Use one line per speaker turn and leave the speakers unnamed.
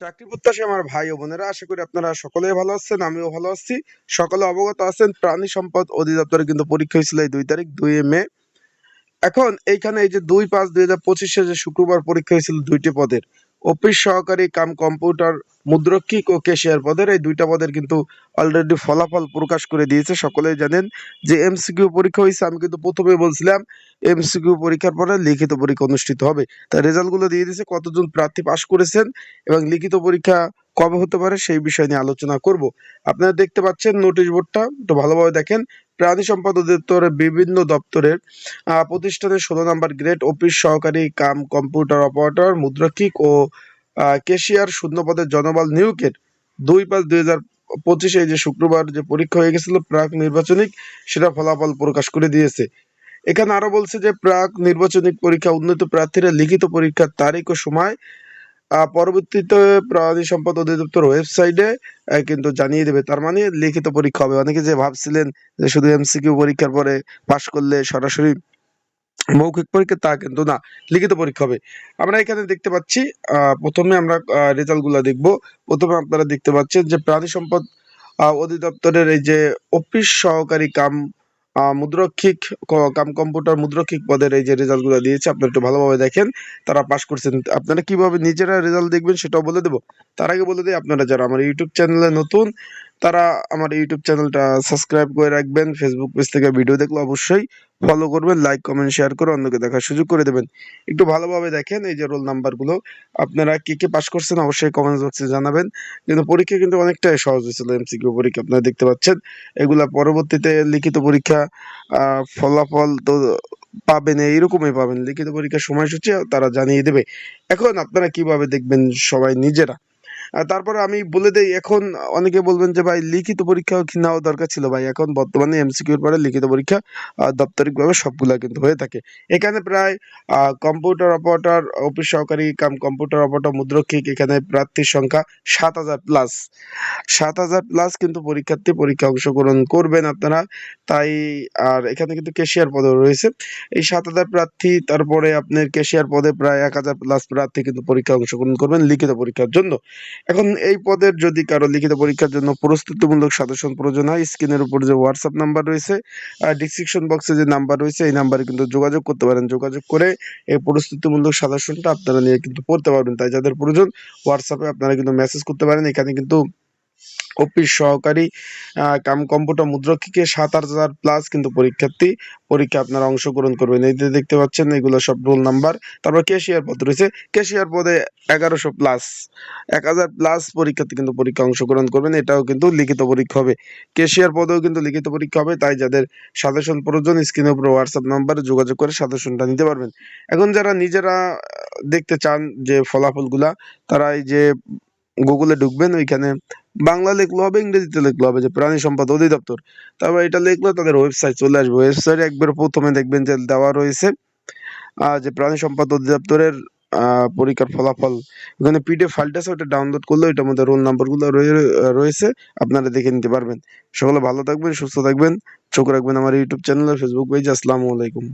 চাকরি প্রত্যাশী আমার ভাই ও বোনেরা, আশা করি আপনারা সকলেই ভালো আছেন, আমিও ভালো আছি। সকলে অবগত আছেন, প্রাণী সম্পদ অধিদপ্তরে কিন্তু পরীক্ষা হয়েছিল এই দুই তারিখ, দুই মে। এখন এইখানে এই যে দুই পাঁচ দুই হাজার পঁচিশে যে শুক্রবার পরীক্ষা হয়েছিল দুইটি পদের অফিস সহকারী কাম কম্পিউটার মুদ্রক্ষিক ও কেশিয়ার পদের, এই দুইটা পদের কিন্তু অলরেডি ফলাফল প্রকাশ করে দিয়েছে। সকলেই জানেন যে এমসিকিউ পরীক্ষা হয়েছে। আমি কিন্তু প্রথমে বলছিলাম এমসিকিউ পরীক্ষার পরে লিখিত পরীক্ষা অনুষ্ঠিত হবে। তার রেজাল্টগুলো দিয়ে দিয়েছে, কতজন প্রার্থী পাশ করেছেন এবং লিখিত পরীক্ষা কবে হতে পারে সেই বিষয় নিয়ে আলোচনা করব। আপনারা দেখতে পাচ্ছেন নোটিশ বোর্ডটা, একটু ভালোভাবে দেখেন। প্রাণী সম্পদ অধিদপ্তরের বিভিন্ন দপ্তরের প্রতিষ্ঠানের ষোলো নম্বর গ্রেড অফিস সহকারী কাম কম্পিউটার অপারেটর, মুদ্রাক্ষিক ও কেশিয়ার শূন্য পদের জনবল নিয়োগের দুই পাঁচ দুই হাজার পঁচিশে যে শুক্রবার যে পরীক্ষা হয়ে গেছিল প্রাক নির্বাচনিক, সেটা ফলাফল প্রকাশ করে দিয়েছে। এখানে আরও বলছে যে প্রাক নির্বাচনিক পরীক্ষা উন্নত প্রার্থীরা লিখিত পরীক্ষার তারিখ ও সময় পরবর্তীতে প্রাণী সম্পদ অধিদপ্তর ওয়েবসাইটে কিন্তু জানিয়ে দেবে। তার মানে লিখিত পরীক্ষা হবে। অনেকে যে ভাবছিলেন যে শুধু এমসিকিউ পরীক্ষার পরে পাশ করলে সরাসরি মৌখিক পরীক্ষা, তা কিন্তু না। লিখিত পরীক্ষা হবে। আমরা এখানে দেখতে পাচ্ছি প্রথমে আমরা রেজাল্টগুলা দেখব। প্রথমে আপনারা দেখতে পাচ্ছেন যে প্রাণী সম্পদ অধিদপ্তরের এই যে অফিস সহকারী কাম মুদ্রক্ষিক কাম কম্পিউটার মুদ্রক্ষিক পদের এই যে রেজাল্টগুলো দিয়েছে, আপনারা একটু ভালোভাবে দেখেন, তারা পাশ করছেন। আপনারা কীভাবে নিজেরা রেজাল্ট দেখবেন সেটাও বলে দেবো। তার আগে বলে দিই আপনারা যারা আমার ইউটিউব চ্যানেলে নতুন তারা আমার ইউটিউব চ্যানেলটা সাবস্ক্রাইব করে রাখবেন। ফেসবুক পেজ থেকে ভিডিও দেখলে অবশ্যই ফলো করবেন লাইক কমেন্ট শেয়ার করে অন্যকে দেখার সুযোগ করে দেবেন। একটু ভালোভাবে দেখেন এই যে রোল নাম্বারগুলো আপনারা কে কে পাশ করছেন অবশ্যই কমেন্ট বক্সে জানাবেন। কিন্তু পরীক্ষা কিন্তু অনেকটাই সহজ হয়েছিল এমসিকিউ পরীক্ষা আপনারা দেখতে পাচ্ছেন। এগুলা পরবর্তীতে লিখিত পরীক্ষা ফলাফল তো পাবেন, এইরকমই পাবেন। লিখিত পরীক্ষার সময়সূচি তারা জানিয়ে দেবে। এখন আপনারা কীভাবে দেখবেন সবাই নিজেরা? তারপরে আমি বলে দেই, এখন অনেকে বলবেন যে, ভাই, লিখিত পরীক্ষা কি নেওয়া দরকার ছিল? ভাই, এখন বর্তমানে এমসিকিউর পরে লিখিত পরীক্ষা দাপ্তরিকভাবে সবগুলা কিন্তু হয়ে থাকে। এখানে প্রায় কম্পিউটার অপারেটর, অফিস সহকারী কাম, কম্পিউটার অপারেটর, মুদ্রক্ষিক, এখানে প্রার্থীর সংখ্যা সাত হাজার প্লাস সাত হাজার প্লাস কিন্তু পরীক্ষার্থী পরীক্ষা অংশগ্রহণ করবেন আপনারা। তাই, আর এখানে কিন্তু কেশিয়ার পদও রয়েছে। এই সাত হাজার প্রার্থী, তারপরে আপনার কেশিয়ার পদে প্রায় এক হাজার প্লাস প্রার্থী কিন্তু পরীক্ষা অংশগ্রহণ করবেন লিখিত পরীক্ষার জন্য। এখন এই পদের যদি কারও লিখিত পরীক্ষার জন্য প্রস্তুতিমূলক সাজেশন প্রয়োজন হয়, স্ক্রিনের উপর যে হোয়াটসঅ্যাপ নাম্বার রয়েছে ডিসক্রিপশন বক্সে যে নাম্বার রয়েছে, এই নাম্বারে কিন্তু যোগাযোগ করতে পারেন। যোগাযোগ করে এই প্রস্তুতিমূলক সাজেশনটা আপনারা নিয়ে কিন্তু পড়তে পারবেন। তাই যাদের প্রয়োজন হোয়াটসঅ্যাপে আপনারা কিন্তু মেসেজ করতে পারেন। এখানে কিন্তু অফিস সহকারী কাম কম্পিউটার মুদ্রক্ষিকে সাত হাজার প্লাস কিন্তু পরীক্ষার্থী পরীক্ষা আপনারা অংশগ্রহণ করবেন। এই দেখতে পাচ্ছেন, এগুলো সব রোল নাম্বার তারপর ক্যাশিয়ার পদ রয়েছে। ক্যাশিয়ার পদে এগারোশো প্লাস এক হাজার প্লাস পরীক্ষার্থী কিন্তু পরীক্ষা অংশগ্রহণ করবেন। এটাও কিন্তু লিখিত পরীক্ষা হবে। ক্যাশিয়ার পদেও কিন্তু লিখিত পরীক্ষা হবে। তাই যাদের সাজেশন প্রয়োজন স্ক্রিনের উপর হোয়াটসঅ্যাপ নাম্বারে যোগাযোগ করে সাজেশনটা নিতে পারবেন। এখন যারা নিজেরা দেখতে চান যে ফলাফলগুলা, তারা এই যে গুগলে ঢুকবেন। ওইখানে বাংলা লিখলে হবে, ইংরেজিতে লিখলে হবে, যে প্রাণী সম্পদ অধিদপ্তর। তারপর এটা লিখলে, তাদের ওয়েবসাইট চলে আসবে। ওয়েবসাইটে একবার প্রথমে দেখবেন যে দেওয়া রয়েছে যে প্রাণী সম্পদ অধিদপ্তরের পরীক্ষার ফলাফল। ওখানে পিডিএফ ফাইলটা আছে, ওটা ডাউনলোড করলে ওইটার মধ্যে রোল নাম্বারগুলো রয়েছে, আপনারা দেখে নিতে পারবেন। সকলে ভালো থাকবেন, সুস্থ থাকবেন, চোখ রাখবেন আমার ইউটিউব চ্যানেল ফেসবুক পেজ আসসালামু আলাইকুম।